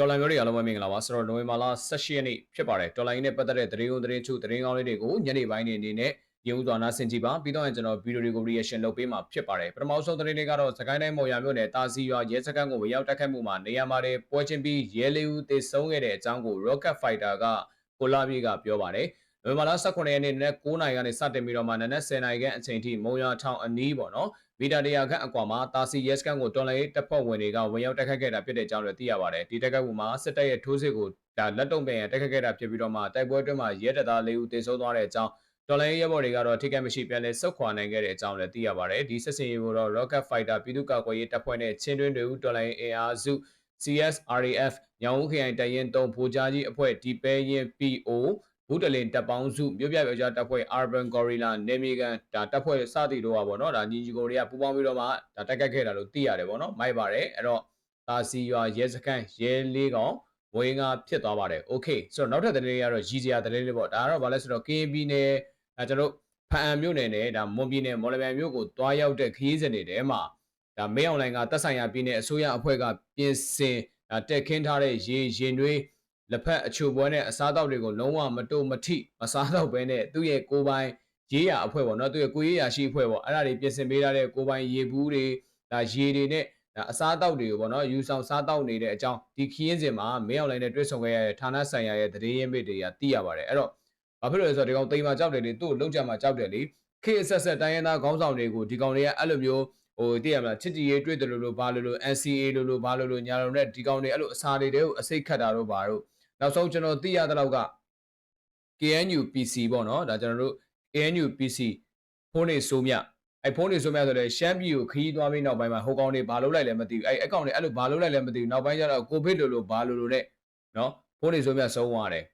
တော်လိုင်းမျိုးတွေအားလုံးပဲမင်္ဂလာပါဆိုတော့နိုဝင်ဘာလ18ရက်နေ့ဖြစ်ပါတယ်တော်လိုင်းနဲ့ပတ်သက်တဲ့သတင်းကုန်သတင်းချုပ်သတင်းကောင်းလေးတွေကိုညနေပိုင်းနေအနေနဲ့ရုံးစွာနာဆင်ကြည့်ပါပြီးတော့ကျွန်တော်ဗီဒီယိုတွေကို reaction လုပ်ပေးမှာဖြစ်ပါတယ်ပထမဆုံးသတင်းလေးကတော့စကိုင်းတိုင်းမော်ရမြို့နယ်တာစီရွာရဲစခန်းကိုဝရောက်တက်ခတ်မှုမှာနေရာမှာတွေပွဲချင်းပြီးရဲလေးဦးသေဆုံးခဲ့တဲ့အကြောင်းကို Rocket Fighter ကကိုလာပြေကပြောပါတယ်နိုဝင်ဘာလ18ရက်နေ့နဲ့9နာရီကနေစတင်ပြီးတော့မှနနက်10နာရီခန့်အချိန်ထိမုံရထောင်အနီးပေါ့နော် မီတာတရာခန့်အကွာမှာတာစီရဲစကန်ကိုတော်လိုင်းတပ်ဖွဲ့ဝင်တွေကဝင်ရောက်တိုက်ခတ်ခဲ့တာဖြစ်တဲ့အကြောင်းလည်းသိရပါတယ်ဒီတိုက်ခတ်မှုမှာစစ်တပ်ရဲ့ထိုးစစ်ကိုဒါလက်တုံပြန်ရတိုက်ခတ်ခဲ့တာဖြစ်ပြီးတော့မှတိုက်ပွဲအတွင်းမှာရဲတပ်သား၄ဦးသေဆုံးသွားတဲ့အကြောင်းတော်လိုင်းရဲဘော်တွေကတော့ထိခိုက်မရှိပြန်လည်ဆုတ်ခွာနိုင်ခဲ့တဲ့အကြောင်းလည်းသိရပါတယ်ဒီစစ်စင်ရေးကိုတော့ Rocket Fighter ပြည်သူ့ကာကွယ်ရေးတပ်ဖွဲ့နဲ့ချင်းတွင်းတွေဦးတော်လိုင်းအင်အားစု CSRAF ညောင်ဦးခရိုင်တရင်3ဗိုလ်ကြားကြီးအဖွဲ့ဒီပဲရင် PO ဘူးတလင်တပ်ပေါင်းစုမြို့ပြပြောကြားတပ်ဖွဲ့ Urban Gorilla နေမီကန်ဒါတပ်ဖွဲ့စသည့်တို့ကပေါ့နော်ဒါညီညီကိုတွေကပူးပေါင်းပြီးတော့မှဒါတိုက်ခတ်ခဲ့တာလို့သိရတယ်ပေါ့နော်မိုက်ပါတယ်အဲ့တော့ဒါစီရွာရဲစခန်းရဲလေးကောင်ဝင်းကဖြစ်သွားပါတယ် okay ဆိုတော့နောက်ထပ်သတင်းလေးကတော့ရည်စရာသတင်းလေးပေါ့ဒါကတော့ဗာလဲဆိုတော့ KB နဲ့ဒါကျွန်တော်ဖအံမြို့နယ်နဲ့ဒါမွန်ပြည်နယ်မော်လမြိုင်မြို့ကိုတွားရောက်တဲ့ခရီးစဉ်တွေထဲမှာဒါမဲအွန်လိုင်းကတက်ဆိုင်ရာပြည်နယ်အစိုးရအဖွဲ့ကပြင်ဆင်တက်ခင်းထားတဲ့ရေရင်တွေ လက်ဖက်အချိုပွဲနဲ့အစားအသောက်တွေကိုလုံးဝမတိုးမထိမစားတော့ဘဲနဲ့သူ့ရဲ့ကိုယ်ပိုင်ရေးရအဖွဲ့ပေါ့နော်သူ့ရဲ့ကိုရေးရရှိအဖွဲ့ပေါ့အဲ့ဒါတွေပြင်ဆင်ပေးထားတဲ့ကိုယ်ပိုင်ရေဘူးတွေဒါရေတွေနဲ့ဒါအစားအသောက်တွေကိုပေါ့နော်ယူဆောင်စားတောက်နေတဲ့အကြောင်းဒီခီးရင်စင်မှာမင်းအောင်လိုင်းနဲ့တွေ့ဆုံခဲ့ရတဲ့ဌာနဆိုင်ရာရဲ့သတင်းရင်းမြစ်တွေကသိရပါတယ်အဲ့တော့ဘာဖြစ်လို့လဲဆိုတော့ဒီကောင်တိမ်မှာကြောက်တယ်လေသူ့ကိုလုံးကြမှာကြောက်တယ်လေခေအဆက်ဆက်တိုင်းရင်းသားခေါင်းဆောင်တွေကိုဒီကောင်တွေကအဲ့လိုမျိုးဟိုသိရမလားချစ်ကြည်ရေးတွေ့တယ်လို့လို့ဘာလို့လို့ NCA လို့လို့ဘာလို့လို့ညာလုံးနဲ့ဒီကောင်တွေအဲ့လိုအစာတွေတွေကိုအစိတ်ခတ်တာတော့ဘာလို့ နောက်ဆုံးကျွန်တော်သိရတဲ့လောက်က KNU PC ပေါ့နော်ဒါကျွန်တော်တို့ KNU PC ဖုန်းနေဆိုးမြအဲ့ဖုန်းနေဆိုးမြဆိုတော့ရှမ်းပြည်ကိုခရီးသွားပြီးနောက်ပိုင်းမှာဟိုကောင်တွေဘာလုပ်လိုက်လဲမသိဘူးအဲ့အကောင့်တွေအဲ့လိုဘာလုပ်လိုက်လဲမသိဘူးနောက်ပိုင်းကျတော့ကိုဗစ်လို့လို့ဘာလို့လို့နဲ့နော်ဖုန်းနေဆိုးမြဆုံးသွားတယ်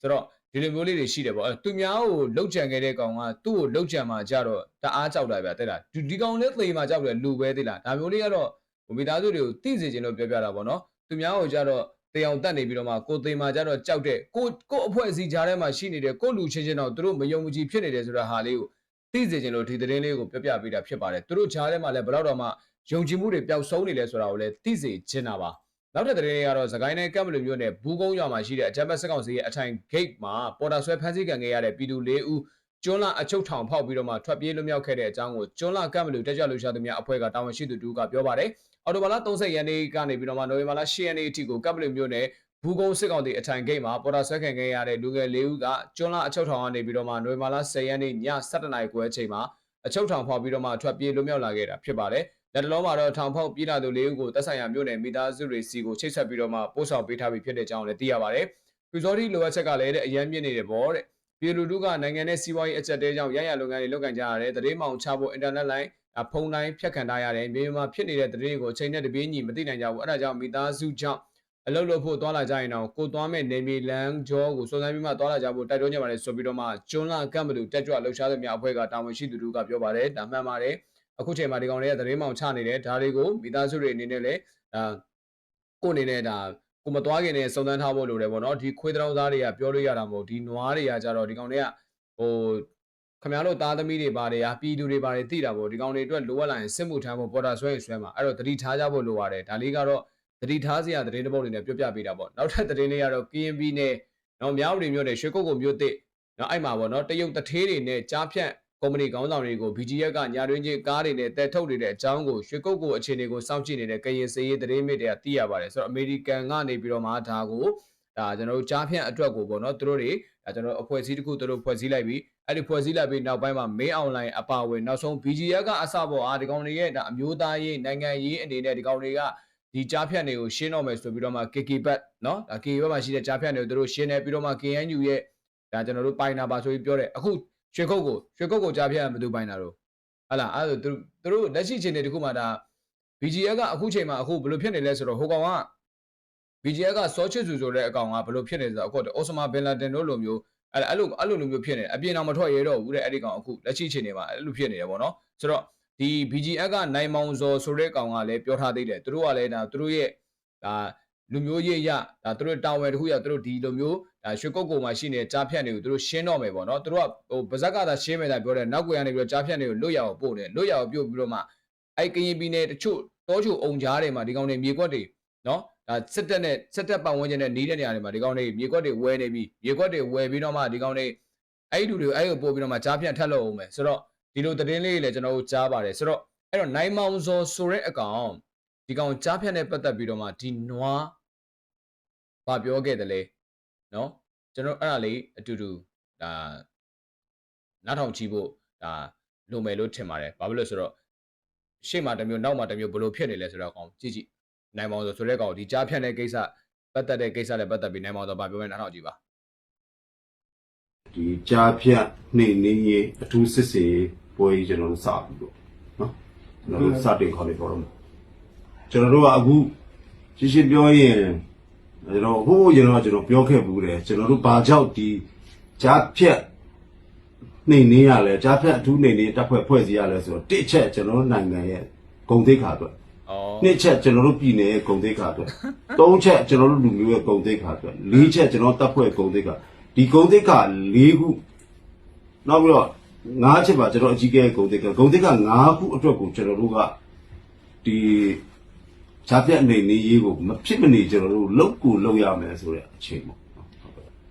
ဆိုတော့ဒီလိုမျိုးလေးတွေရှိတယ်ပေါ့အဲ့သူများကိုလှုပ်ကြံခဲ့တဲ့ကောင်ကသူ့ကိုလှုပ်ကြံမှာကြတော့တအားကြောက်တာဗျတဲ့လားဒီဒီကောင်လည်းသေမှာကြောက်တယ်လူပဲသေးလားဒါမျိုးလေးကတော့မိသားစုတွေကိုသိစေချင်လို့ပြောပြတာပေါ့နော်သူများကိုကြတော့ တေအောင်တက်နေပြီးတော့မှကိုသေးမှာကြတော့ကြောက်တဲ့ကိုကိုအဖွဲ့အစည်းကြားထဲမှာရှိနေတဲ့ကိုလူချင်းချင်းတော့သူတို့မယုံမကြည်ဖြစ်နေတယ်ဆိုတဲ့ဟာလေးကိုသိစေချင်လို့ဒီသတင်းလေးကိုပြပြပေးတာဖြစ်ပါတယ်သူတို့ကြားထဲမှာလည်းဘယ်တော့မှယုံကြည်မှုတွေပျောက်ဆုံးနေလဲဆိုတာကိုလည်းသိစေချင်တာပါနောက်တဲ့သတင်းလေးကတော့သခိုင်းနယ်ကပ်မလူမျိုးနဲ့ဘူးကုန်းရွာမှာရှိတဲ့အကြမ်းဖက်စစ်ကောင်စီရဲ့အထိုင်ဂိတ်မှာပေါ်တာဆွဲဖမ်းဆီးခံခဲ့ရတဲ့ပြည်သူ၄ဦးကျွန်းလာအချုပ်ထောင်ဖောက်ပြီးတော့မှထွက်ပြေးလွတ်မြောက်ခဲ့တဲ့အကြောင်းကိုကျွန်းလာကပ်မလူတက်ကြွလှူရှားသူများအဖွဲ့ကတာဝန်ရှိသူတူကပြောပါတယ် အော်တိုဘာလ30ရက်နေ့ကနေပြီးတော့မှနိုဝင်ဘာလ10ရက်နေ့အထိကိုကပ်ပလီမျိုးနဲ့ဘူးကုန်းစစ်ကောင်တီအထိုင်ဂိတ်မှာပေါ်တာဆွဲခံခဲ့ရတဲ့လူငယ်၄ဦးကကျွန်းလာအချုပ်ထောင်ကနေပြီးတော့မှနိုဝင်ဘာလ10ရက်နေ့ည7:00နာရီခွဲအချိန်မှာအချုပ်ထောင်ဖောက်ပြီးတော့မှထွက်ပြေးလွတ်မြောက်လာခဲ့တာဖြစ်ပါတယ်။လက်တလုံးမှာတော့ထောင်ဖောက်ပြေးလာသူ၄ဦးကိုတပ်ဆိုင်ရာမြို့နယ်မိသားစုတွေစီကိုချိတ်ဆက်ပြီးတော့မှပို့ဆောင်ပေးထားပြီးဖြစ်တဲ့အကြောင်းလည်းသိရပါတယ်။ပြူစောတိလိုအပ်ချက်ကလည်းတဲ့အရန်မြင့်နေတယ်ပေါ့တဲ့။ပြည်လူထုကနိုင်ငံနဲ့စီးပွားရေးအကျက်တဲကြောင့်ရရလုပ်ငန်းတွေလုပ်ကင်ကြရတယ်။တရေမောင်ချဖို့အင်တာနက်လိုင်း ဖုန်းတိုင်းဖြတ်ခံထားရတယ်။မြေမှာဖြစ်နေတဲ့တရေကိုအချိန်နဲ့တပြေးညီမသိနိုင်ကြဘူး။အဲဒါကြောင့်မိသားစုကြောင့်အလုပ်လုပ်ဖို့သွားလာကြရင်တော့ကိုသွားမဲ့နေမီလန်ဂျောကိုစုံစမ်းပြီးမှသွားလာကြဖို့တိုက်တွန်းကြပါတယ်ဆိုပြီးတော့မှကျွန်းလာကမ်ဘလူတက်ကြွလှုပ်ရှားသူများအဖွဲ့ကတာဝန်ရှိသူတို့ကပြောပါတယ်ဒါမှန်ပါတယ်အခုချိန်မှာဒီကောင်တွေကသတင်းမောင်ချနေတယ်ဒါတွေကိုမိသားစုတွေအနေနဲ့လည်းဒါကိုအနေနဲ့ဒါကိုမသွားခင်နဲ့စုံစမ်းထားဖို့လိုတယ်ပေါ့နော်ဒီခွေးတောင်းသားတွေကပြောလို့ရတာမဟုတ်ဒီနွားတွေကကြတော့ဒီကောင်တွေကဟို ခမရတို့သားသမီးတွေပါတယ်ဟာပြည်သူတွေပါတယ်သိတာပေါ့ဒီကောင်တွေအတွက်လိုအပ်လာရင်စစ်မှုထမ်းဖို့ပေါ်တာဆွဲရင်ဆွဲမှာအဲ့တော့တတိထားကြဖို့လိုပါတယ်ဒါလေးကတော့တတိထားစရာသတင်းတစ်ပုဒ်အနေနဲ့ပြောပြပေးတာပေါ့နောက်ထပ်သတင်းလေးကတော့ KNB နဲ့နော်မြောက်ပြည်မြို့နယ်ရွှေကုတ်ကုတ်မြို့တစ်နော်အဲ့မှာပေါ့နော်တရုတ်တထေးတွေနဲ့ကြားဖြတ်ကုမ္ပဏီခေါင်းဆောင်တွေကို BGF ကညာတွင်းချင်းကားတွေနဲ့တဲထုတ်နေတဲ့အကြောင်းကိုရွှေကုတ်ကုတ်အခြေအနေကိုစောင့်ကြည့်နေတဲ့ကရင်စေးရေးသတင်းမြစ်တွေကသိရပါတယ်ဆိုတော့အမေရိကန်ကနေပြီးတော့မှဒါကို ဒါကျွန်တော်တို့ကြားဖြန့်အတွက်ကိုပေါ့နော်သူတို့တွေဒါကျွန်တော်အဖွဲ့အစည်းတစ်ခုသူတို့ဖွဲ့စည်းလိုက်ပြီးအဲ့ဒီဖွဲ့စည်းလိုက်ပြီးနောက်ပိုင်းမှာ main online အပါဝင်နောက်ဆုံး BGF ကအစပေါ်အားဒီကောင်တွေရဲ့ဒါအမျိုးသားရေးနိုင်ငံရေးအနေနဲ့ဒီကောင်တွေကဒီကြားဖြန့်တွေကိုရှင်းတော့မယ်ဆိုပြီးတော့မှ KK ဘတ်နော်ဒါ KK ဘတ်မှာရှိတဲ့ကြားဖြန့်တွေကိုသူတို့ရှင်းတယ်ပြီးတော့မှ KNU ရဲ့ဒါကျွန်တော်တို့ပိုင်နာပါဆိုပြီးပြောတယ်အခုရွှေကုတ်ကိုရွှေကုတ်ကိုကြားဖြန့်ဘယ်သူပိုင်နာတော့ဟလာအဲ့ဒါသူတို့လက်ရှိချိန်တွေတခုမှဒါ BGF ကအခုချိန်မှာအခုဘယ်လိုဖြစ်နေလဲဆိုတော့ဟိုကောင်က BGF ကစောချစ်စုဆိုတဲ့အကောင်ကဘယ်လိုဖြစ်နေဆိုတော့အခုအော်စမာဘင်လာဒင်တို့လိုမျိုးအဲ့အဲ့လိုအဲ့လိုလိုမျိုးဖြစ်နေအပြင်အောင်မထွက်ရတော့ဘူးတဲ့အဲ့ဒီကောင်အခုလက်ရှိချိန်တွေမှာအဲ့လိုဖြစ်နေတယ်ပေါ့နော်ဆိုတော့ဒီ BGF ကနိုင်မောင်ဇော်ဆိုတဲ့ကောင်ကလည်းပြောထားသေးတယ်သူတို့ကလည်းဒါသူတို့ရဲ့ဒါလူမျိုးရေးရဒါသူတို့တာဝန်တစ်ခုရသူတို့ဒီလိုမျိုးဒါရွှေကုတ်ကုံမှာရှိနေတဲ့ကြားဖြတ်တွေကိုသူတို့ရှင်းတော့မယ်ပေါ့နော်သူတို့ကဟိုဗဇက်ကသာရှင်းမယ်တာပြောတယ်နောက်ကွယ်ကနေပြီးတော့ကြားဖြတ်တွေကိုလွတ်ရအောင်ပို့တယ်လွတ်ရအောင်ပြုတ်ပြီးတော့မှအဲ့ကရင်ပြည်နယ်တချို့တောချိုအုံကြားတွေမှာဒီကောင်တွေမြေကွက်တွေနော် ဒါစစ်တပ်နဲ့စစ်တပ်ပတ်ဝန်းကျင်နဲ့နီးတဲ့နေရာတွေမှာဒီကောင်တွေမြေကွက်တွေဝယ်နေပြီမြေကွက်တွေဝယ်ပြီးတော့မှဒီကောင်တွေအဲ့ဒီလူတွေကိုအဲ့ကိုပို့ပြီးတော့မှကြားဖြန့်ထက်လို့အောင်မယ်ဆိုတော့ဒီလိုသတင်းလေးတွေလည်းကျွန်တော်တို့ကြားပါတယ်ဆိုတော့အဲ့တော့နိုင်မောင်စောဆိုတဲ့အကောင်ဒီကောင်ကြားဖြန့်နဲ့ပတ်သက်ပြီးတော့မှဒီနွားဘာပြောခဲ့တယ်လဲနော်ကျွန်တော်အဲ့ဒါလေးအတူတူဒါနားထောင်ကြည့်ဖို့ဒါလိုမယ်လို့ထင်ပါတယ်ဘာဖြစ်လို့လဲဆိုတော့ရှေ့မှာတစ်မျိုးနောက်မှာတစ်မျိုးဘယ်လိုဖြစ်နေလဲဆိုတော့ကောင်ကြည့်ကြည့် နိုင်မောင်ဆိုဆိုတဲ့ကောင်ဒီကြားဖြတ်တဲ့ကိစ္စပတ်သက်တဲ့ကိစ္စနဲ့ပတ်သက်ပြီးနိုင်မောင်ဆိုဗာပြောမယ်နားထောင်ကြည့်ပါဒီကြားဖြတ်နှိမ့်နေရေးအထူးစစ်စေးပွဲကြီးကျွန်တော်တို့စပြီပေါ့နော်ကျွန်တော်တို့စတင်ခေါ်နေပေါ်တော့မယ်ကျွန်တော်တို့ကအခုရှင်းရှင်းပြောရင်ကျွန်တော်ဟိုးကျွန်တော်ကျွန်တော်ပြောခဲ့ဘူးတယ်ကျွန်တော်တို့ဘာကြောင့်ဒီကြားဖြတ်နှိမ့်နေရလဲကြားဖြတ်အထူးနှိမ့်နေတပ်ဖွဲ့ဖွဲ့စည်းရလဲဆိုတော့တစ်ချက်ကျွန်တော်တို့နိုင်ငံရဲ့ဂုံသိက္ခာအတွက်။အော် နှစ်ချက်ကျွန်တော်တို့ပြည်နယ်ရဲ့ဂုံသိက္ခာအတွက်သုံးချက်ကျွန်တော်တို့လူမျိုးရဲ့ဂုံသိက္ခာအတွက်လေးချက်ကျွန်တော်တပ်ဖွဲ့ဂုံသိက္ခာဒီဂုံသိက္ခာ၄ခုနောက်ပြီးတော့ငါးချက်ပါကျွန်တော်အကြီးကဲဂုံသိက္ခာဂုံသိက္ခာ၅ခုအတွက်ကိုကျွန်တော်တို့ကဒီဈာပြတ်နေနေရေးကိုမဖြစ်မနေကျွန်တော်တို့လောက်ကိုလောက်ရမယ်ဆိုတဲ့အချိန်ပေါ့ဒါ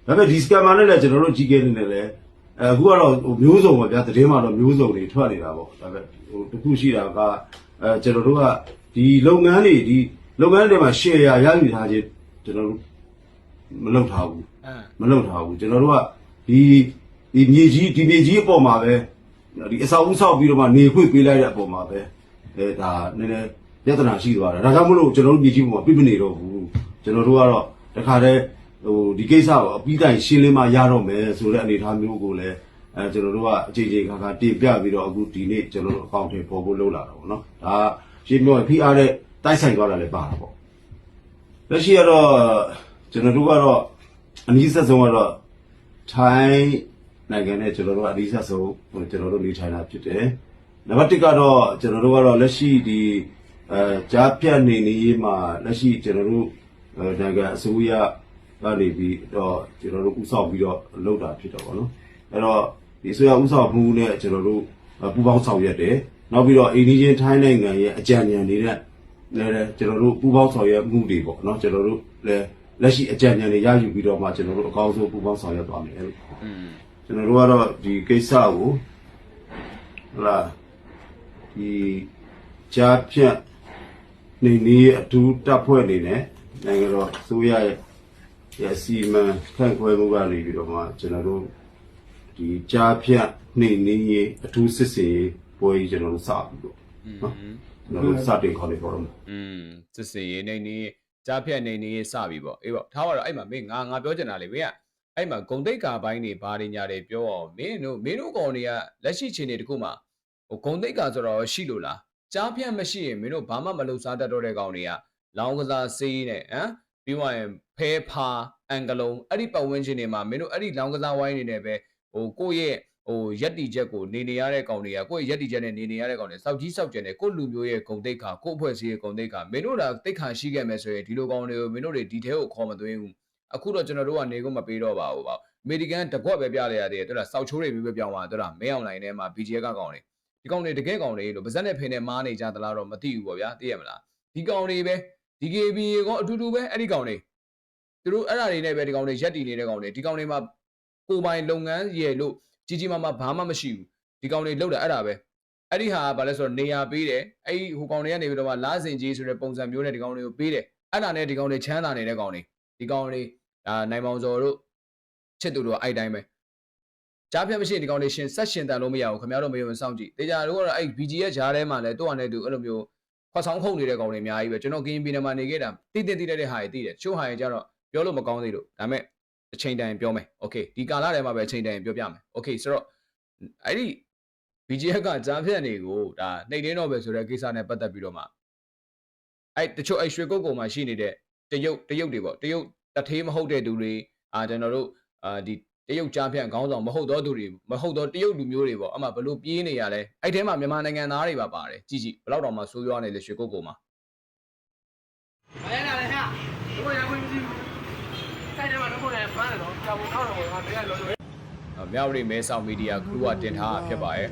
ပေမဲ့ဒီစကမ်မာနဲ့လည်းကျွန်တော်တို့အကြီးကဲနေနဲ့လည်းအခုကတော့ဟိုမျိုးစုံပါဗျာသတင်းမှာတော့မျိုးစုံတွေထွက်နေတာပေါ့ဒါပေမဲ့ဟိုတခုရှိတာကအဲကျွန်တော်တို့က ဒီလုပ်ငန်းတွေဒီလုပ်ငန်းတွေမှာ share ရရယူထားခြင်းကျွန်တော်တို့မလုပ်ထားဘူးအမ်မလုပ်ထားဘူးကျွန်တော်တို့ကဒီဒီမြေကြီးဒီမြေကြီးအပေါ်မှာပဲဒီအဆောက်အဦဆောက်ပြီးတော့မှနေခွင့်ပေးလိုက်တဲ့အပေါ်မှာပဲအဲဒါနည်းနည်းပြဿနာရှိသွားတာဒါကြောင့်မလို့ကျွန်တော်တို့မြေကြီးပေါ်မှာပြစ်မနေတော့ဘူးကျွန်တော်တို့ကတော့တခါတည်းဟိုဒီကိစ္စကိုအပြီးတိုင်ရှင်းလင်းမှရတော့မယ်ဆိုတဲ့အနေအထားမျိုးကိုလည်းအဲကျွန်တော်တို့ကအချိန်ချင်းခါခါတင်ပြပြီးတော့အခုဒီနေ့ကျွန်တော်တို့အကောင့်ထဲပေါ်ဖို့လုပ်လာတာပေါ့နော်ဒါ ရှင်းပြောရင်ဖိအားတဲ့တိုက်ဆိုင်သွားတာလည်းပါတာပေါ့လက်ရှိကတော့ကျွန်တော်တို့ကတော့အနည်းဆက်ဆုံးကတော့ထိုင်းနိုင်ငံနဲ့ကျွန်တော်တို့ကအနည်းဆက်ဆုံးဟိုကျွန်တော်တို့နေထိုင်တာဖြစ်တယ်။နံပါတ်1ကတော့ကျွန်တော်တို့ကတော့လက်ရှိဒီအဲကြားပြတ်နေနေရေးမှာလက်ရှိကျွန်တော်တို့အဲနိုင်ငံအစိုးရကနေပြီးတော့ကျွန်တော်တို့ဥဆောင်ပြီးတော့လုပ်တာဖြစ်တော့ဗောနော်။အဲ့တော့ဒီအစိုးရဥဆောင်မှုနဲ့ကျွန်တော်တို့ပူးပေါင်းဆောင်ရွက်တယ်။ နောက်ပြီးတော့အိန္ဒိယထိုင်းနိုင်ငံရဲ့အကြံဉာဏ်တွေနဲ့လည်းလည်းကျွန်တော်တို့ပူပေါင်းဆောင်ရွက်မှုတွေပေါ့နော်ကျွန်တော်တို့လည်းလက်ရှိအကြံဉာဏ်တွေရယူပြီးတော့မှကျွန်တော်တို့အကောင်းဆုံးပူပေါင်းဆောင်ရွက်သွားမယ်လို့อืมကျွန်တော်တို့ကတော့ဒီကိစ္စကိုဟလာဒီကြားဖြတ်နေနေအတူတပ်ဖွဲ့နေနဲ့နိုင်ငံတော်အစိုးရရဲ့ရစီမံခန့်ခွဲမှုကနေပြီးတော့မှကျွန်တော်တို့ဒီကြားဖြတ်နေနေအထူးစစ်စေး ပွဲကြီးကျွန်တော်တို့စပြီးတော့နော်ကျွန်တော်တို့စတင်ခေါ်နေတော့မှာอืมစစ်စင်ရေးနေနေကြားဖြတ်နေနေစပြီးပေါ့အေးပေါ့ထားပါတော့အဲ့မှာမင်းငါငါပြောချင်တာလေမင်းကအဲ့မှာဂုံတိတ်ကာပိုင်းတွေဘာတွေညာတွေပြောအောင်မင်းတို့မင်းတို့ကောင်တွေကလက်ရှိချိန်တွေတခုမှာဟိုဂုံတိတ်ကာဆိုတော့ရှိလို့လားကြားဖြတ်မရှိရင်မင်းတို့ဘာမှမလုပ်စားတတ်တော့တဲ့ကောင်တွေကလောင်းကစားစေးနဲ့ဟမ်ပြီးမှရင်ဖဲဖာအန်ဂလုံးအဲ့ဒီပတ်ဝန်းကျင်တွေမှာမင်းတို့အဲ့ဒီလောင်းကစားဝိုင်းတွေနဲ့ပဲဟိုကိုယ့်ရဲ့ ဟိုရက်တီချက်ကိုနေနေရတဲ့ကောင်တွေကကိုယ့်ရဲ့ရက်တီချက်နဲ့နေနေရတဲ့ကောင်တွေစောက်ကြီးစောက်ကျန်တဲ့ကိုယ့်လူမျိုးရဲ့ဂုံတိတ်ခါကိုယ့်အဖွဲ့အစည်းရဲ့ဂုံတိတ်ခါမင်းတို့ကတိတ်ခါရှိခဲ့မယ်ဆိုရင်ဒီလိုကောင်တွေကိုမင်းတို့တွေဒီထဲကိုခေါ်မသွင်းဘူးအခုတော့ကျွန်တော်တို့ကနေကုန်မပေးတော့ပါဘူးပေါ့အမေရိကန်တကွက်ပဲပြလိုက်ရသေးတယ်တော်လားစောက်ချိုးတွေမျိုးပဲပြောင်းသွားတော်လားမဲအောင်လိုင်းထဲမှာ BGA ကကောင်တွေဒီကောင်တွေတကယ်ကောင်တွေလို့ဗဇက်နဲ့ဖိနေမားနေကြသလားတော့မသိဘူးပေါ့ဗျာသိရမလားဒီကောင်တွေပဲ DKB ကောအတူတူပဲအဲ့ဒီကောင်တွေသူတို့အဲ့ဒါတွေနဲ့ပဲဒီကောင်တွေရက်တည်နေတဲ့ကောင်တွေဒီကောင်တွေမှာကိုယ်ပိုင်လုပ်ငန်းရဲ့လို့ ကြီးကြီးမားမားဘာမှမရှိဘူးဒီကောင်တွေလောက်တာအဲ့ဒါပဲအဲ့ဒီဟာကဘာလဲဆိုတော့နေရာပေးတယ်အဲ့ဒီဟိုကောင်တွေကနေပြီးတော့မှလာစင်ကြီးဆိုတဲ့ပုံစံမျိုးနဲ့ဒီကောင်တွေကိုပေးတယ်အဲ့ဒါနဲ့ဒီကောင်တွေချမ်းသာနေတဲ့ကောင်တွေဒီကောင်တွေဒါနိုင်မောင်စော်တို့ချစ်သူတို့ကအဲ့တိုင်းပဲကြားဖြတ်မရှိရင်ဒီကောင်တွေရှင်ဆက်ရှင်တန်လို့မရဘူးခင်ဗျားတို့မယုံစောင့်ကြည့်တေချာတို့ကတော့အဲ့ BG ရဲ့ဂျားထဲမှာလဲသူ့အနေနဲ့သူအဲ့လိုမျိုးခွက်ဆောင်ခုန်နေတဲ့ကောင်တွေအများကြီးပဲကျွန်တော်ကင်းပြည်နယ်မှာနေခဲ့တာတိတိတိတဲ့ဟာတွေတိတယ်ချို့ဟာတွေကြတော့ပြောလို့မကောင်းသေးလို့ဒါပေမဲ့ အချိန်တိုင်းပြောမယ်โอเคဒီကာလထဲမှာပဲအချိန်တိုင်းပြောပြမယ်โอเคဆိုတော့အဲ့ဒီ BGF ကဂျားဖြတ်နေကိုဒါနှိပ်တင်းတော့ပဲဆိုတဲ့ကိစ္စနဲ့ပတ်သက်ပြီးတော့မှအဲ့တချို့အဲ့ရွှေကုတ်ကုံမှာရှိနေတဲ့တရုတ်တရုတ်တွေပေါ့တရုတ်တထေးမဟုတ်တဲ့သူတွေအာကျွန်တော်တို့အာဒီတရုတ်ကြားဖြန့်ခေါင်းဆောင်မဟုတ်တော့သူတွေမဟုတ်တော့တရုတ်လူမျိုးတွေပေါ့အမှဘလို့ပြေးနေရလဲအဲ့ထဲမှာမြန်မာနိုင်ငံသားတွေပါပါတယ်ကြည့်ကြည့်ဘယ်တော့တော့မှဆိုးရွားနေလေရွှေကုတ်ကုံမှာ မရလာ မြောက်ရီမဲဆောက်မီဒီယာ group ကတင်ထားတာဖြစ်ပါရဲ့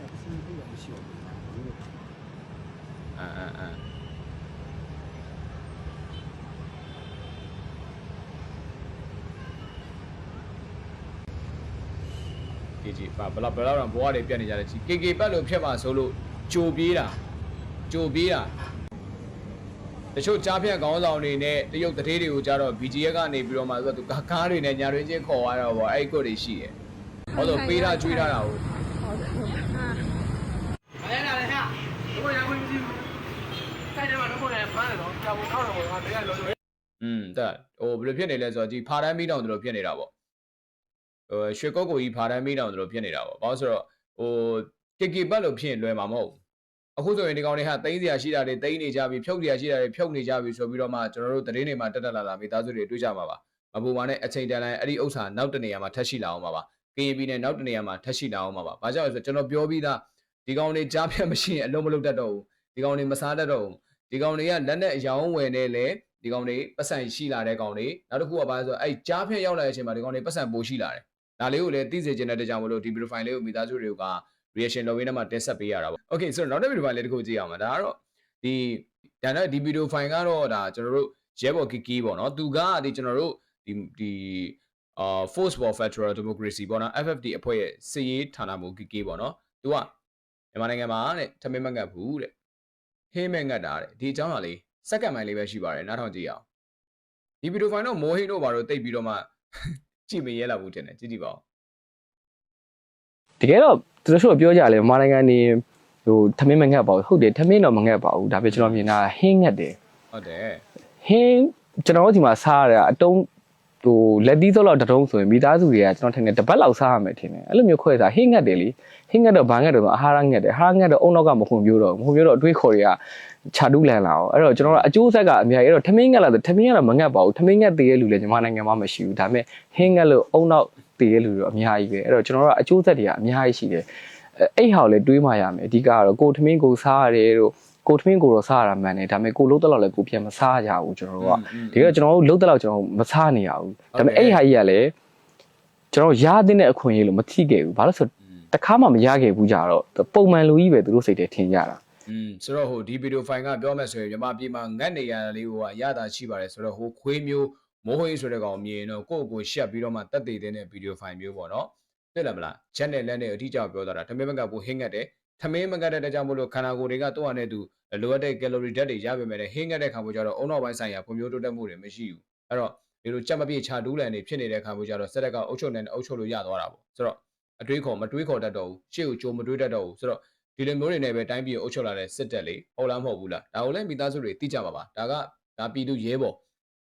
အာအာအာကြီးကြီးပါဘလောက်ဘလောက်တော့ဘွားတွေပြတ်နေကြတယ်ကြီးကေကေပတ်လို့ဖြစ်မှာဆိုလို့ကြိုပြေးတာကြိုပြေးတာ တချို့ကြားဖြတ်ခေါင်းဆောင်တွေနဲ့တရုတ်တထေးတွေကိုကြတော့ BGF ကနေပြီးတော့မှသူကသူကားတွေနဲ့ညာတွေချင်းခေါ်သွားတော့ဗောအဲ့ဒီကုတ်တွေရှိတယ်ဟောဆိုပေးတာကျွေးတာတာကိုမရလာလေဟာတို့ရခွင့်မရှိဘူးတိုက်တယ်မှာတော့ကိုယ်နဲ့ပန်းတယ်တော့ကြောင်တော့တော့ငါတရားလို့อืมတက်ဟိုဘယ်လိုဖြစ်နေလဲဆိုတော့ဒီဖာတန်းမီးတောင်တို့လိုဖြစ်နေတာဗောဟိုရွှေကုတ်ကိုကြီးဖာတန်းမီးတောင်တို့လိုဖြစ်နေတာဗောဘာလို့ဆိုတော့ဟို KK ပတ်လို့ဖြစ်ရင်လွယ်မှာမဟုတ်ဘူး အခုဆိုရင်ဒီကောင်တွေဟာသိန်းစရာရှိတာတွေသိန်းနေကြပြီဖြုတ်စရာရှိတာတွေဖြုတ်နေကြပြီဆိုပြီးတော့မှကျွန်တော်တို့သတင်းတွေမှာတက်တက်လာလာမိသားစုတွေတွေ့ကြမှာပါမပူပါနဲ့အချိန်တန်လိုက်အဲ့ဒီဥစ္စာနောက်တနေရာမှာထပ်ရှိလာအောင်ပါပါ KB နဲ့နောက်တနေရာမှာထပ်ရှိလာအောင်ပါပါဘာကြောင့်လဲဆိုတော့ကျွန်တော်ပြောပြီးသားဒီကောင်တွေကြားဖြတ်မရှိရင်အလုံးမလုံးတတ်တော့ဘူးဒီကောင်တွေမစားတတ်တော့ဘူးဒီကောင်တွေကလက်နဲ့အယောင်းဝယ်နေလေဒီကောင်တွေပတ်စံရှိလာတဲ့ကောင်တွေနောက်တစ်ခုကဘာလဲဆိုတော့အဲ့ကြားဖြတ်ရောက်လာတဲ့အချိန်မှာဒီကောင်တွေပတ်စံပိုရှိလာတယ်ဒါလေးကိုလည်းသိစေချင်တဲ့တကြောင်မလို့ဒီ profile လေးကိုမိသားစုတွေက reaction လုပ်ရင်းနဲ့မှတင်ဆက်ပေးရတာပေါ့ okay ဆိုတော့နောက်တစ် video file လေးတစ်ခုကြည့်အောင်ပါဒါကတော့ဒီဒါနဲ့ဒီ video file ကတော့ဒါကျွန်တော်တို့ရဲဘော် kiki ပေါ့နော်သူကဒီကျွန်တော်တို့ဒီဒီအာ force for federal democracy ပေါ့နော် FFD အဖွဲ့ရဲ့စစ်ရေးဌာနမှ kiki ပေါ့နော်သူကမြန်မာနိုင်ငံမှာတဲ့ထမင်းမငတ်ဘူးတဲ့ဟင်းမဲ့ငတ်တာတဲ့ဒီအကြောင်းအရာလေးစက္ကန့်ပိုင်းလေးပဲရှိပါတယ်နားထောင်ကြည့်အောင်ဒီ video file တော့မိုးဟိတို့ဘာလို့တိတ်ပြီးတော့မှကြည့်မရဲလာဘူးတင်တယ်ကြည့်ကြည့်ပါဦးတကယ်တော့ သူတို့တို့ပြောကြလေမြန်မာနိုင်ငံနေဟိုထမင်းမငတ်ပါဘူးဟုတ်တယ်ထမင်းတော့မငတ်ပါဘူးဒါပေမဲ့ကျွန်တော်မြင်တာဟင်းငတ်တယ်ဟုတ်တယ်ဟင်းကျွန်တော်တို့ဒီမှာစားရတာအတုံးဟိုလက်သီးသောလောက်တစ်တုံးဆိုရင်မိသားစုတွေကကျွန်တော်ထင်တယ်တစ်ပတ်လောက်စားရမယ်ထင်တယ်အဲ့လိုမျိုးခွဲစားဟင်းငတ်တယ်လीဟင်းငတ်တော့ဘာငတ်တော့အာဟာရငတ်တယ်အာဟာရငတ်တော့အုံနောက်ကမခွန်ပြိုးတော့မခွန်ပြိုးတော့အတွေးခေါ်တွေကခြာတူးလန်လာအောင်အဲ့တော့ကျွန်တော်တို့အကျိုးဆက်ကအများကြီးအဲ့တော့ထမင်းငတ်လာဆိုထမင်းကတော့မငတ်ပါဘူးထမင်းငတ်တည်ရဲ့လူလည်းမြန်မာနိုင်ငံမှာမရှိဘူးဒါပေမဲ့ဟင်းငတ်လို့အုံနောက် တည်ရဲ့လူတွေအများကြီးပဲအဲ့တော့ကျွန်တော်တို့ကအကျိုးဆက်တွေကအများကြီးရှိတယ်အဲ့အဲ့ဟာကိုလည်းတွေးမှရမယ်အဓိကကတော့ကိုထမင်းကိုစားရတယ်တို့ကိုထမင်းကိုတော့စားရတာမှန်တယ်ဒါပေမဲ့ကိုလုံးတက်လောက်လည်းကိုပြန်မစားကြဘူးကျွန်တော်တို့ကဒီကကျွန်တော်တို့လုံးတက်လောက်ကျွန်တော်မစားနေရဘူးဒါပေမဲ့အဲ့ဟာကြီးကလည်းကျွန်တော်ရတဲ့အခွင့်အရေးလို့မထိခဲ့ဘူးဘာလို့ဆိုတခါမှမရခဲ့ဘူးကြတော့ပုံမှန်လူကြီးပဲသူတို့စိတ်ထဲထင်ကြတာอืมဆိုတော့ဟိုဒီဗီဒီယိုဖိုင်ကပြောမယ်ဆိုရင်မြန်မာပြည်မှာငတ်နေရတာလေးဟိုကအရသာရှိပါတယ်ဆိုတော့ဟိုခွေးမျိုး မိုးဟွေးဆိုတဲ့ကောင်မြင်ရင်တော့ကိုယ့်ကိုယ်ရှက်ပြီးတော့မှတက်တည်တဲ့ဗီဒီယိုဖိုင်မျိုးပေါ့နော်သိလားမလားချက်နဲ့လက်နဲ့အထီးကြောင်ပြောတာထမင်းမကဘူးဟင်းငတ်တယ်ထမင်းမကတဲ့တဲ့ကြောင့်မလို့ခန္ဓာကိုယ်တွေကသူ့အနေနဲ့သူလိုအပ်တဲ့ကယ်လိုရီဓာတ်တွေရပါမယ်လေဟင်းငတ်တဲ့ခါမျိုးကျတော့အုံနောက်ပိုင်းဆိုင်ရာဖွံ့ဖြိုးတိုးတက်မှုတွေမရှိဘူးအဲ့တော့ဒီလိုကြက်မပြည့်ချာတူးလန်နေဖြစ်နေတဲ့ခါမျိုးကျတော့စက်တက်ကအုပ်ချုပ်နေတဲ့အုပ်ချုပ်လို့ရသွားတာပေါ့ဆိုတော့အတွေးခေါ်မတွေးခေါ်တတ်တော့ဘူးရှေ့ကိုကြိုမတွေးတတ်တော့ဘူးဆိုတော့ဒီလိုမျိုးတွေနဲ့ပဲတိုင်းပြည်ကိုအုပ်ချုပ်လာတဲ့စစ်တပ်လေဟုတ်လားမဟုတ်ဘူးလားဒါကိုလည်းမိသားစုတွေသိကြပါပါဒါကဒါပြည်သူရဲဘော်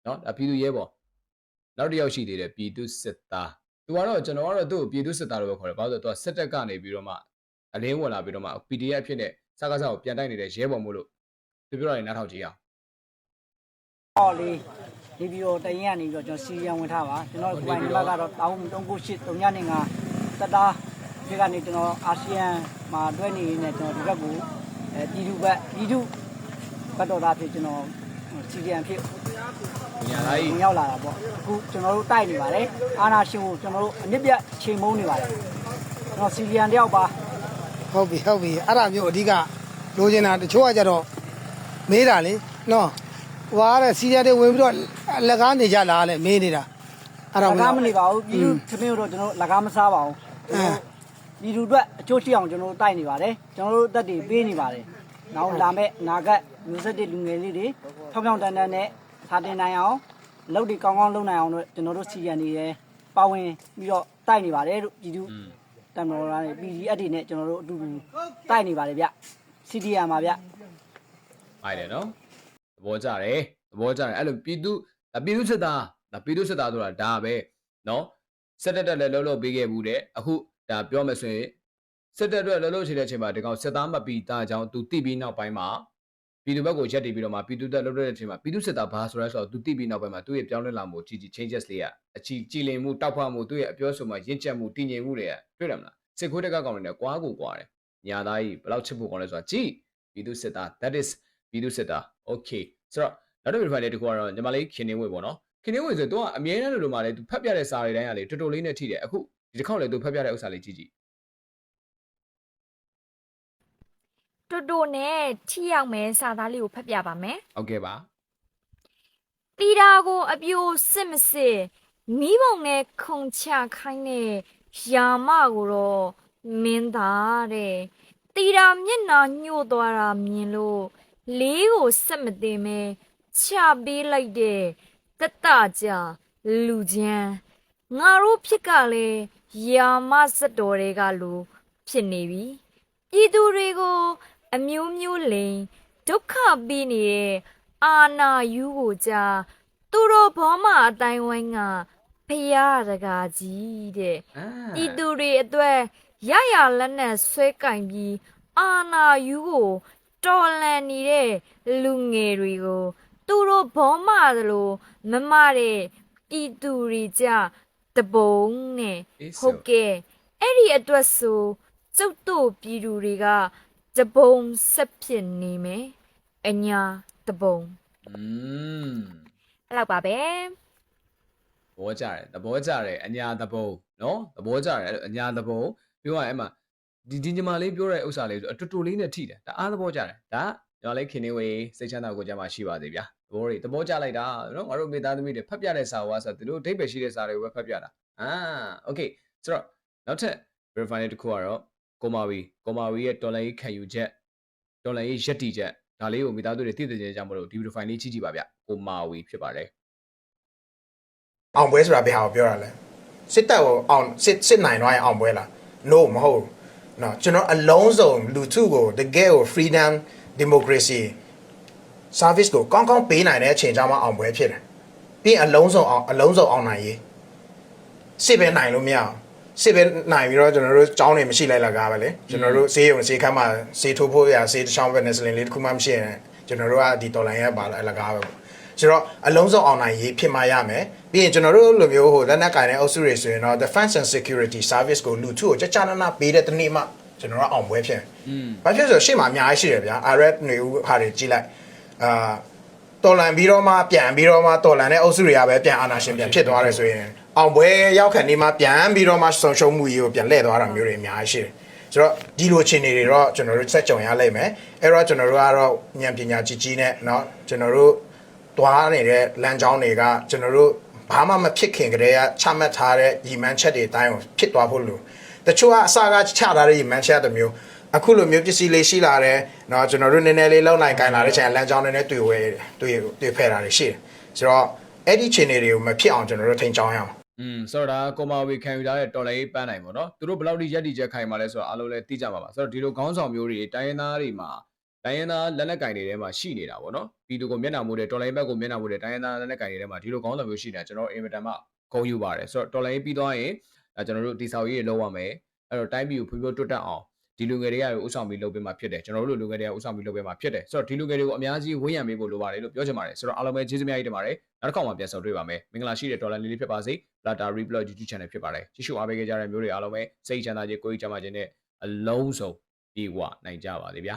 နော်ဒါပြည်သူရဲဘော်နောက်တစ်ယောက်ရှိသေးတယ်ပြည်သူစစ်သားသူကတော့ကျွန်တော်ကတော့သူ့ကိုပြည်သူစစ်သားလို့ပဲခေါ်တယ်ဘာလို့လဲဆိုတော့သူကစစ်တပ်ကနေပြီးတော့မှအလင်းဝင်လာပြီးတော့မှ PDF ဖြစ်တဲ့စကားစားကိုပြန်တိုက်နေတဲ့ရဲဘော်မို့လို့သူပြောတာလည်းနားထောင်ကြည့်အောင်ဟောလေးဒီဗီဒီယိုတရင်ကနေပြီးတော့ကျွန်တော်စီရီယံဝင်ထားပါကျွန်တော်ကိုယ်ပိုင်နံပါတ်ကတော့တောင်း398 395တက်တာဒီကနေကျွန်တော်အာဆီယံမှာတွဲနေရင်းနဲ့ကျွန်တော်ဒီဘက်ကိုအဲပြည်သူဘက်ပြည်သူဘက်တော်သားဖြစ်ကျွန်တော်စီရီယံဖြစ် ညာသားကြီးဝင်ရောက်လာတာပေါ့အခုကျွန်တော်တို့တိုက်နေပါတယ်အာနာရှင်ကိုကျွန်တော်တို့အမြင့်ပြတ်ချိန်မုန်းနေပါတယ်ကျွန်တော်စီရီယံတယောက်ပါဟုတ်ပြီဟုတ်ပြီအဲ့ဒါမျိုးအဓိကလိုချင်တာတချို့ကကြတော့မေးတာလေနော်ဟွာတဲ့စီးရတဲ့ဝင်ပြီးတော့လက်ကားနေကြလားလေမေးနေတာအဲ့ဒါလဝင်ကားတော့မနေပါဘူးပြည်သူသမင်းတို့ကျွန်တော်တို့လကားမစားပါဘူးကျွန်တော်ပြည်သူအတွက်အကျိုးရှိအောင်ကျွန်တော်တို့တိုက်နေပါတယ်ကျွန်တော်တို့တက်တွေပေးနေပါတယ်နောက်လာမဲ့နာဂတ်မျိုးဆက်တဲ့လူငယ်လေးတွေထောက်ထောက်တန်းတန်းနဲ့ ထားတင်နိုင်အောင်လုပ်တွေကောင်းကောင်းလုပ်နိုင်အောင်တို့ကျွန်တော်တို့စီရန်နေရဲပါဝင်ပြီးတော့တိုက်နေပါတယ်တို့ပြည်သူတမတော်ရာနဲ့ PDF တွေနဲ့ကျွန်တော်တို့အတူတူတိုက်နေပါတယ်ဗျ CDR မှာဗျမိုက်တယ်နော်သဘောကျတယ်သဘောကျတယ်အဲ့လိုပြည်သူဒါပြည်သူစစ်သားဒါပြည်သူစစ်သားဆိုတာဒါပဲနော်စစ်တပ်တက်လည်းလှုပ်လှုပ်ပေးခဲ့ဘူးတဲ့အခုဒါပြောမယ်ဆိုရင်စစ်တပ်အတွက်လှုပ်လှုပ်ချင်တဲ့အချိန်မှာဒီကောင်စစ်သားမပီတာအကြောင်းသူတိပြီးနောက်ပိုင်းမှာ ပြည်သူဘက်ကိုရက်တည်ပြီးတော့မှပြည်သူတက်လှုပ်တဲ့အချိန်မှာပြည်သူစစ်သားဘာဆိုရဲဆိုတော့သူသိပြီးနောက်ပိုင်းမှာသူ့ရဲ့ပြောင်းလဲလာမှုကြီးကြီး changes လေးอ่ะအချီကြည်လင်မှုတောက်ဖမှုသူ့ရဲ့အပြောဆိုမှာရင့်ကျက်မှုတည်ငြိမ်မှုတွေอ่ะတွေ့ရမလားစစ်ခွေးတက်ကကောင်တွေနဲ့ကွာကိုကွာတယ်ညာသားကြီးဘယ်လောက်ချစ်ဖို့ကောင်းလဲဆိုတော့ကြည်ပြည်သူစစ်သား that is ပြည်သူစစ်သား okay ဆိုတော့နောက်တစ် verify လေးတစ်ခုကတော့ညီမလေးခင်နေဝေပေါ့နော်ခင်နေဝေဆိုတော့သူကအမြဲတမ်းလိုလိုမှလည်းသူဖတ်ပြတဲ့စာတွေတိုင်းကလေတော်တော်လေးနဲ့ထိတယ်အခုဒီတစ်ခေါက်လည်းသူဖတ်ပြတဲ့ဥစ္စာလေးကြည့်ကြည့် တူတူနဲ့ထိရောက်မယ်စာသားလေးကိုဖတ်ပြပါမယ်ဟုတ်ကဲ့ပါ။တီတာကိုအပြိုစစ်မစစ်မိဘုံနဲ့ခုံချခိုင်းတဲ့ယာမကိုတော့မင်းသားတဲ့တီတာမျက်နှာညှို့သွားတာမြင်လို့လေးကိုစက်မတင်မဲချပေးလိုက်တဲ့တတကြလူချမ်းငါတို့ဖြစ်ကလည်းယာမစက်တော်တွေကလိုဖြစ်နေပြီပြည်သူတွေကို အမျိုးမျိုးလိန်ဒုက္ခပေးနေတဲ့အာနာယူကိုကြာသူတို့ဘောမအတိုင်းဝိုင်းကဖရာတကားကြီးတဲ့အာဤသူတွေအတွက်ရရလက်နဲ့ဆွဲကင်ပြီးအာနာယူကိုတော်လန်နေတဲ့လူငယ်တွေကို သူတို့ဘောမသလိုမမတဲ့ဤသူတွေကြတပုံနဲ့အေးဟုဆိုတ်ကဲ့အဲ့ဒီအတွက်ဆိုကျုပ်တို့ပြည်သူတွေက တပုံဆက်ဖြစ်နေမယ်အညာတပုံ อืม အဲ့လောက်ပါပဲ သဘောကျတယ်သဘောကျတယ်အညာသဘုံနော်သဘောကျတယ်အဲ့လိုအညာသဘုံပြောရရင်အဲ့မှာဒီဒီညီမလေးပြောတဲ့ဥစ္စာလေးဆိုအတူတူလေးနဲ့ထိတယ်ဒါအားသဘောကျတယ်ဒါညီမလေးခင်နေဝေးစိတ်ချမ်းသာကိုကြမှာရှိပါသေးဗျာသဘောတွေသဘောကျလိုက်တာနော်ငါတို့မိသားသမီးတွေဖတ်ပြတဲ့စာဝါဆိုသူတို့အဓိပ္ပာယ်ရှိတဲ့စာတွေကိုပဲဖတ်ပြတာအာโอเคဆိုတော့နောက်ထပ် verify တစ်ခုကတော့ ကိုမာဝီကိုမာဝီရဲ့တော်လန်ရေးခံယူချက်တော်လန်ရေးရက်တီချက်ဒါလေးကိုမိသားစုတွေသိသိချင်းကြမလို့ဒီဗီဒီယိုဖိုင်လေးကြည့်ကြည့်ပါဗျကိုမာဝီဖြစ်ပါတယ်အောင်ပွဲဆိုတာဘယ်ဟာကိုပြောတာလဲစစ်တပ်ကိုအောင်စစ်စစ်နိုင်တော့အောင်ပွဲလား no မဟုတ်နော်ကျွန်တော်အလုံးစုံလူထုကိုတကယ်ကို freedom democracy service ကိုကောင်းကောင်းပေးနိုင်တဲ့အချိန်ကြမှာအောင်ပွဲဖြစ်တယ်ပြီးရင်အလုံးစုံအောင်အလုံးစုံအောင်နိုင်ရေးစစ်ပဲနိုင်လို့မရအောင် စစ်ပဲနိုင်ပြီးတော့ကျွန်တော်တို့ចောင်းနေမရှိလိုက်လာကားပဲလေကျွန်တော်တို့ဈေးရုံဈေးခန်းမှာဈေးထိုးဖို့ရဈေးတစ်ချောင်းပဲနဲ့စလင်လေးတစ်ခုမှမရှိရင်ကျွန်တော်တို့ကဒီဒေါ်လာရဲ့ပါလာကားပဲပေါ့ဆိုတော့အလုံးစုံအောင်နိုင်ရေးဖြစ်မှရမယ်ပြီးရင်ကျွန်တော်တို့လိုမျိုးဟိုလက်နက်ကင်တဲ့အုပ်စုတွေဆိုရင်တော့ defense and security service ကိုလူထုကိုကြကြနနပေးတဲ့တနေ့မှကျွန်တော်တို့အောင်ပွဲဖြစ်တယ်။ဘာဖြစ်လို့လဲဆိုတော့ရှေ့မှာအများကြီးရှိတယ်ဗျာ RF နေဦးဟာတွေကြီးလိုက်အာတော်လန်ပြီးတော့မှပြန်ပြီးတော့မှတော်လန်တဲ့အုပ်စုတွေကပဲပြန်အာနာရှင်ပြန်ဖြစ်သွားတယ်ဆိုရင် အောင်ပွဲရောက်ခံနေမှပြန်ပြီးတော့မှဆုံးရှုံးမှုကြီးကိုပြန်လှည့်သွားတာမျိုးတွေအများကြီးရှိတယ်။ဆိုတော့ဒီလိုအခြေအနေတွေတော့ကျွန်တော်တို့စက်ကြုံရလိမ့်မယ်။အဲ့တော့ကျွန်တော်တို့ကတော့ဉာဏ်ပညာကြီးကြီးနဲ့เนาะကျွန်တော်တို့ သွားနေတဲ့လမ်းကြောင်းတွေကကျွန်တော်တို့ဘာမှမဖြစ်ခင်ကတည်းကချမှတ်ထားတဲ့ညီမှန်းချက်တွေအတိုင်းကိုဖြစ်သွားဖို့လို့တချို့ကအစကချထားတဲ့ညီမှန်းချက်တစ်မျိုးအခုလိုမျိုးပစ္စည်းလေးရှိလာတယ်เนาะကျွန်တော်တို့နည်းနည်းလေးလောက်နိုင်ကြလာတဲ့ချိန်လမ်းကြောင်းနည်းနည်းတွေ့ဝဲတွေ့တွေ့ဖဲတာတွေရှိတယ်ဆိုတော့အဲ့ဒီခြေနေတွေကိုမဖြစ်အောင်ကျွန်တော်တို့ထိန်းချောင်းရအောင် อืมဆိုတော့ဒါကောမာဝေခံယူထားတဲ့တော်လည်းပန်းနိုင်ပေါ့နော်သူတို့ဘယ်လောက်ထိရက်တီချက်ခိုင်ပါလဲဆိုတော့အားလုံးလည်းသိကြပါပါဆိုတော့ဒီလိုခေါင်းဆောင်မျိုးတွေတိုင်းရင်းသားတွေမှာတိုင်းရင်းသားလက်နက်ကင်တွေထဲမှာရှိနေတာပေါ့နော်ပြည်သူကိုမျက်နှာမူတဲ့တော်လည်းဘက်ကိုမျက်နှာမူတဲ့တိုင်းရင်းသားလက်နက်ကင်တွေထဲမှာဒီလိုခေါင်းဆောင်မျိုးရှိနေတာကျွန်တော်အင်မတန်မှဂုဏ်ယူပါတယ်ဆိုတော့တော်လည်းပြီးသွားရင်ကျွန်တော်တို့ဒီဆောင်ရေးတွေလုပ်ရမယ်အဲ့တော့တိုင်းပြည်ကိုဖွံ့ဖြိုးတိုးတက်အောင် ဒီလူငယ်တွေကဥဆောင်ပြီးလုပ်ပေးမှာဖြစ်တယ်ကျွန်တော်တို့လူငယ်တွေကဥဆောင်ပြီးလုပ်ပေးမှာဖြစ်တယ်ဆိုတော့ဒီလူငယ်တွေကိုအများကြီးဝန်းရံပေးဖို့လိုပါတယ်လို့ပြောချင်ပါတယ်ဆိုတော့အားလုံးပဲကျေးဇူးများကြီးတင်ပါတယ်နောက်တစ်ခေါက်မှပြန်ဆုံတွေ့ပါမယ်မင်္ဂလာရှိတဲ့ဒေါ်လာလေးလေးဖြစ်ပါစေ Plata Reblog YouTube Channel ဖြစ်ပါတယ်ကြည့်ရှုအားပေးကြတဲ့မျိုးတွေအားလုံးပဲစိတ်ချမ်းသာခြင်းကိုယ်ကြီးချမ်းသာခြင်းနဲ့အလုံးစုံပြေဝနိုင်ကြပါစေဗျာ